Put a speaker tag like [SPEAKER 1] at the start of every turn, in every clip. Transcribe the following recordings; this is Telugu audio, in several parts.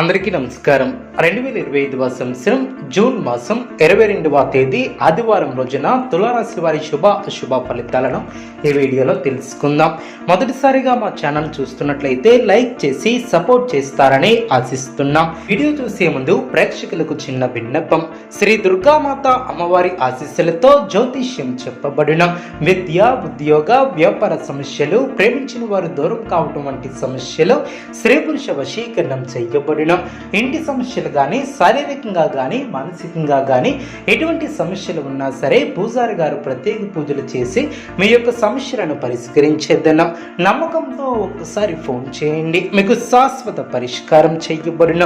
[SPEAKER 1] అందరికీ నమస్కారం. రెండు వేల ఇరవై ఐదవ సంవత్సరం జూన్ మాసం ఇరవై రెండవ తేదీ ఆదివారం రోజున తులారాశి వారి శుభ అశుభ ఫలితాలను ఈ వీడియోలో తెలుసుకుందాం. మొదటిసారిగా మా ఛానల్ చూస్తున్నట్లయితే లైక్ చేసి సపోర్ట్ చేస్తారని ఆశిస్తున్నాం. వీడియో చూసే ముందు ప్రేక్షకులకు చిన్న విన్నపం. శ్రీ దుర్గామాత అమ్మవారి ఆశీస్సులతో జ్యోతిష్యం చెప్పబడిన. విద్య ఉద్యోగ వ్యాపార సమస్యలు ప్రేమించిన వారు దూరం కావటం వంటి సమస్యలు స్త్రీ పురుష వశీకరణం చేయబడిన. ఇంటి సమస్యలు కానీ శారీరకంగా కానీ మానసికంగా కానీ ఎటువంటి సమస్యలు ఉన్నా సరే పూజారి గారు ప్రత్యేక పూజలు చేసి మీ యొక్క సమస్యలను పరిష్కరించేద్దన్నాం నమ్మకంతో ఒకసారి ఫోన్ చేయండి. మీకు శాశ్వత పరిష్కారం చేయబడిన.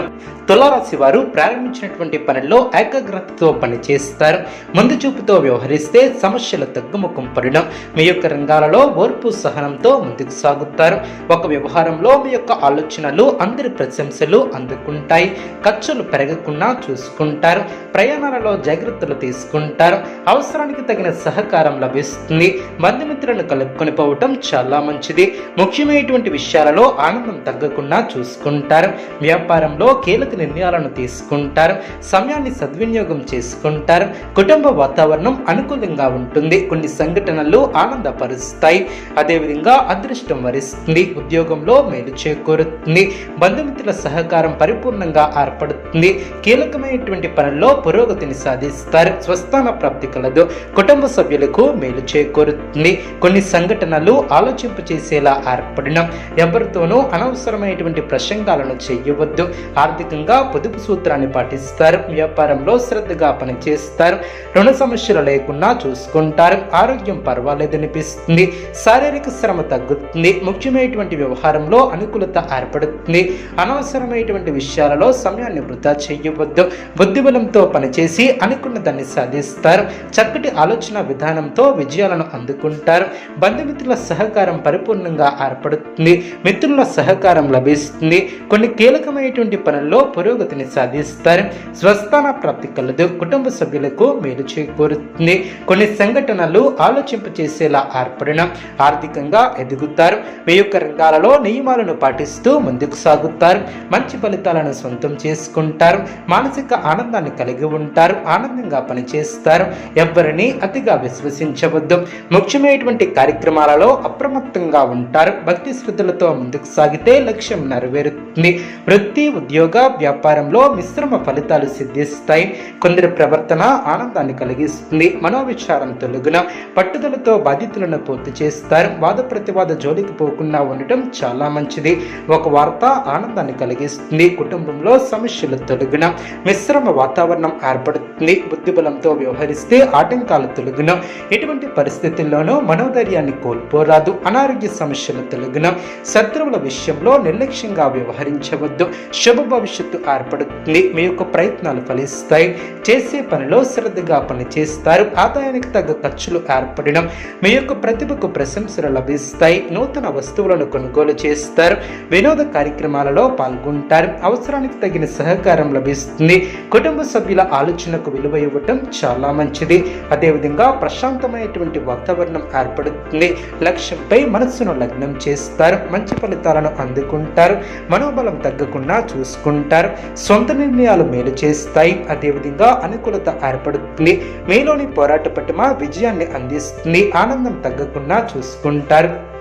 [SPEAKER 1] తులారాశి వారు ప్రారంభించినటువంటి పనిలో ఏకాగ్రతతో పనిచేస్తారు. ముందు చూపుతో వ్యవహరిస్తే సమస్యలు తగ్గుముఖం పడడం మీ యొక్క రంగాలలో ఓర్పు సహనంతో ముందుకు సాగుతారు. ఒక వ్యవహారంలో మీ యొక్క ఆలోచనలు అందరి ప్రశంసలు అందుకుంటాయి ఖర్చులు పెరగకుండా చూసుకుంటారు ప్రయాణాలలో జాగ్రత్తలు తీసుకుంటారు అవసరానికి తగిన సహకారం లభిస్తుంది బంధుమిత్రులను కలుపుకొని పోవటం చాలా మంచిది. ముఖ్యమైనటువంటి విషయాలలో ఆనందం తగ్గకుండా చూసుకుంటారు వ్యాపారంలో కీలక నిర్ణయాలను తీసుకుంటారు సమయాన్ని సద్వినియోగం చేసుకుంటారు కుటుంబ వాతావరణం అనుకూలంగా ఉంటుంది కొన్ని సంఘటనలు ఆనందపరుస్తాయి అదేవిధంగా అదృష్టం వరిస్తుంది ఉద్యోగంలో మేలు చేకూరుతుంది బంధుమిత్రుల సహకారం పరిపూర్ణంగా ఏర్పడుతుంది. కీలకమైనటువంటి పనుల్లో పురోగతిని సాధిస్తారు. స్వస్థాన ప్రాప్తి కలదు. కుటుంబ సభ్యులకు మేలు చేకూరుతుంది. కొన్ని సంఘటనలు ఆలోచింపు చేసేలా ఏర్పడిన ఎవరితోనూ అనవసరమైనటువంటి ప్రసంగాలను చేయవద్దు. ఆర్థికంగా పొదుపు సూత్రాన్ని పాటిస్తారు. వ్యాపారంలో శ్రద్ధగా పనిచేస్తారు. రుణ సమస్యలు లేకుండా చూసుకుంటారు. ఆరోగ్యం పర్వాలేదనిపిస్తుంది శారీరక శ్రమ తగ్గుతుంది. ముఖ్యమైనటువంటి వ్యవహారంలో అనుకూలత ఏర్పడుతుంది. అనవసరమైనటువంటి విషయాలలో సమయాన్ని వృధా చేయవద్దు. బుద్ధిబలంతో పనిచేసి అనుకున్న దాన్ని సాధిస్తారు. చక్కటి ఆలోచన విధానంతో విజయాలను అందుకుంటారు. బంధుమిత్రుల సహకారం పరిపూర్ణంగా ఏర్పడుతుంది. మిత్రుల సహకారం లభిస్తుంది. కొన్ని కీలకమైనటువంటి పనుల్లో పురోగతిని సాధిస్తారు. స్వస్థాన ప్రాప్తి కలదు. కుటుంబ సభ్యులకు మేలు చేకూరుతుంది. కొన్ని సంఘటనలు ఆలోచింప చేసేలా ఏర్పడిన ఆర్థికంగా ఎదుగుతారు. మీ యొక్క రంగాలలో నియమాలను పాటిస్తూ ముందుకు సాగుతారు. మంచి ఫలితాలను సొంతం చేసుకుంటారు. మానసిక ఆనందాన్ని కలిగి ఉంటారు. ఆనందంగా పనిచేస్తారు. ఎవరిని అతిగా విశ్వసించవద్దు. ముఖ్యమైనటువంటి కార్యక్రమాలలో అప్రమత్తంగా ఉంటారు. భక్తి శ్రద్ధలతో ముందుకు సాగితే లక్ష్యం నెరవేరుతుంది. వృత్తి ఉద్యోగ వ్యాపారంలో మిశ్రమ ఫలితాలు సిద్ధిస్తాయి. కొందరి ప్రవర్తన ఆనందాన్ని కలిగిస్తుంది. మనోవిచారం తొలగిన పట్టుదలతో బాధితులను పూర్తి చేస్తారు. వాద ప్రతివాద జోలికి పోకుండా ఉండటం చాలా మంచిది. ఒక వార్త ఆనందాన్ని కలిగిస్తుంది. కుటుంబంలో సమస్యలు తొలగిన మిశ్రమ వాతావరణం ఏర్పడుతుంది. బుద్ధిబలంతో వ్యవహరిస్తే ఆటంకాలు తొలగిన. ఎటువంటి పరిస్థితుల్లోనూ మనోధైర్యాన్ని కోల్పోరాదు. అనారోగ్య సమస్యలు తొలగిన. శత్రువుల విషయంలో నిర్లక్ష్యంగా వ్యవహరించవద్దు. శుభ భవిష్యత్తు ఏర్పడుతుంది. మీ యొక్క ప్రయత్నాలు ఫలిస్తాయి. చేసే పనిలో శ్రద్ధగా పనిచేస్తారు. ఆదాయానికి తగ్గ ఖర్చులు ఏర్పడడం మీ యొక్క ప్రతిభకు ప్రశంసలు లభిస్తాయి. నూతన వస్తువులను కొనుగోలు చేస్తారు. వినోద కార్యక్రమాలలో పాల్గొంటారు. అవసరానికి తగిన సహకారం లభిస్తుంది. కుటుంబ సభ్యుల ఆలోచనకు విలువ ఇవ్వటం చాలా మంచిది. అదేవిధంగా ప్రశాంతమైనటువంటి వాతావరణం ఏర్పడుతుంది. లక్ష్యంపై మనస్సును లగ్నం చేస్తారు. మంచి ఫలితాలను అందుకుంటారు. మనోబలం తగ్గకుండా చూసుకుంటారు. సొంత నిర్ణయాలు మేలు చేస్తాయి. అదేవిధంగా అనుకూలత ఏర్పడుతుంది. మీలోని పోరాట పట్టుమ విజయాన్ని అందిస్తుంది. ఆనందం తగ్గకుండా చూసుకుంటారు.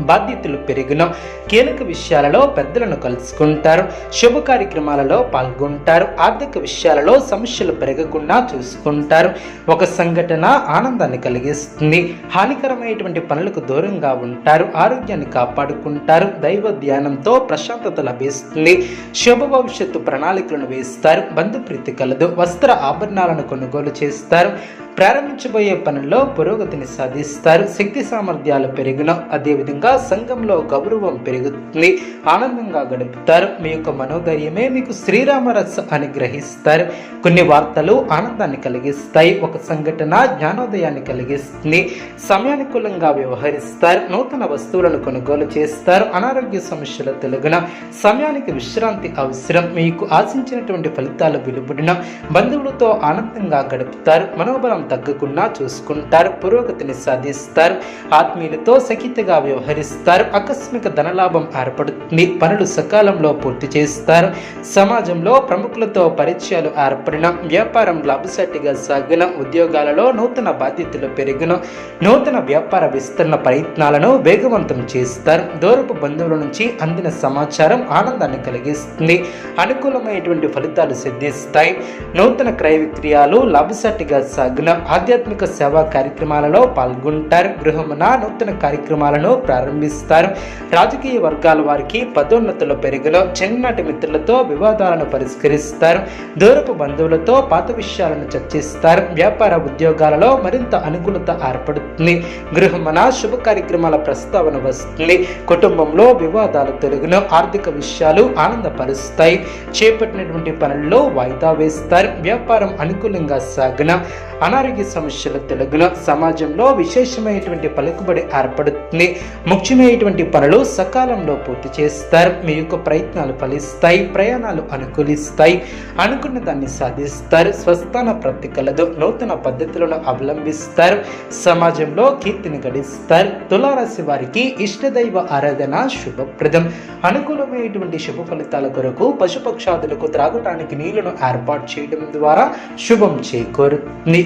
[SPEAKER 1] బాధ్యతలు పెరిగిన. కీలక విషయాలలో పెద్దలను కలుసుకుంటారు. శుభ కార్యక్రమాలలో పాల్గొంటారు. ఆర్థిక విషయాలలో సమస్యలు పెరగకుండా చూసుకుంటారు. ఒక సంఘటన ఆనందాన్ని కలిగిస్తుంది. హానికరమైనటువంటి పనులకు దూరంగా ఉంటారు. ఆరోగ్యాన్ని కాపాడుకుంటారు. దైవ ధ్యానంతో ప్రశాంతత లభిస్తుంది. శుభ భవిష్యత్తు ప్రణాళికలను వేస్తారు. బంధుప్రీతి కలదు. వస్త్ర ఆభరణాలను కొనుగోలు చేస్తారు. ప్రారంభించబోయే పనుల్లో పురోగతిని సాధిస్తారు. శక్తి సామర్థ్యాలు పెరిగిన అదేవిధంగా సంఘంలో గౌరవం పెరుగుతుంది. ఆనందంగా గడుపుతారు. మీ యొక్క మనోధైర్యమే మీకు శ్రీరామరస అని గ్రహిస్తారు. కొన్ని వార్తలు ఆనందాన్ని కలిగిస్తాయి. ఒక సంఘటన జ్ఞానోదయాన్ని కలిగిస్తుంది. సమయానుకూలంగా వ్యవహరిస్తారు. నూతన వస్తువులను కొనుగోలు చేస్తారు. అనారోగ్య సమస్యల తెలుగున సమయానికి విశ్రాంతి అవసరం. మీకు ఆశించినటువంటి ఫలితాలు వెలువడిన బంధువులతో ఆనందంగా గడుపుతారు. మనోబలం తగ్గకుండా చూసుకుంటారు పురోగతిని సాధిస్తారు ఆత్మీయులతో సఖితగా వ్యవహరిస్తారు ఆకస్మిక ధనలాభం ఏర్పడుతుంది పనులు సకాలంలో పూర్తి చేస్తారు. సమాజంలో ప్రముఖులతో పరిచయాలు ఏర్పడిన వ్యాపారం లాభసాటిగా సాగిన ఉద్యోగాలలో నూతన బాధ్యతలు పెరిగిన నూతన వ్యాపార విస్తరణ ప్రయత్నాలను వేగవంతం చేస్తారు. దూరపు బంధువుల నుంచి అందిన సమాచారం ఆనందాన్ని కలిగిస్తుంది అనుకూలమైనటువంటి ఫలితాలు సిద్ధిస్తాయి. నూతన క్రయ విక్రయాలు లాభసాటిగా సాగిన ఆధ్యాత్మిక సేవా కార్యక్రమాలలో పాల్గొంటారు. గృహమున నూతన కార్యక్రమాలను ప్రారంభిస్తారు. రాజకీయ వర్గాల వారికి పదోన్నతుల పెరిగిన చిన్ననాటి మిత్రులతో వివాదాలను పరిష్కరిస్తారు. దూరపు బంధువులతో పాత విషయాలను చర్చిస్తారు. వ్యాపార ఉద్యోగాలలో మరింత అనుకూలత ఏర్పడుతుంది. గృహమున శుభ కార్యక్రమాల ప్రస్తావన వస్తుంది. కుటుంబంలో వివాదాలు తొలగిన ఆర్థిక విషయాలు ఆనందపరుస్తాయి. చేపట్టినటువంటి పనుల్లో వాయిదా వేస్తారు. వ్యాపారం అనుకూలంగా సాగిన అనారోగ్య సమస్యలు తొలగిన సమాజంలో విశేషమైనటువంటి పలుకుబడి ఏర్పడుతుంది. ముఖ్యమైనటువంటి పనులు సకాలంలో పూర్తి చేస్తారు. మీ యొక్క ప్రయత్నాలు ఫలిస్తాయి ప్రయాణాలు అనుకూలిస్తాయి అనుకున్న దాన్ని సాధిస్తారు. స్వస్థాన ప్రాప్తి కలదు నూతన పద్ధతులను అవలంబిస్తారు. సమాజంలో కీర్తిని గడిస్తారు. తులారాశి వారికి ఇష్టదైవ ఆరాధన శుభప్రదం. అనుకూలమైనటువంటి శుభ ఫలితాల కొరకు పశుపక్షాదులకు త్రాగటానికి నీళ్ళను ఏర్పాటు చేయడం ద్వారా శుభం చేకూరుతుంది.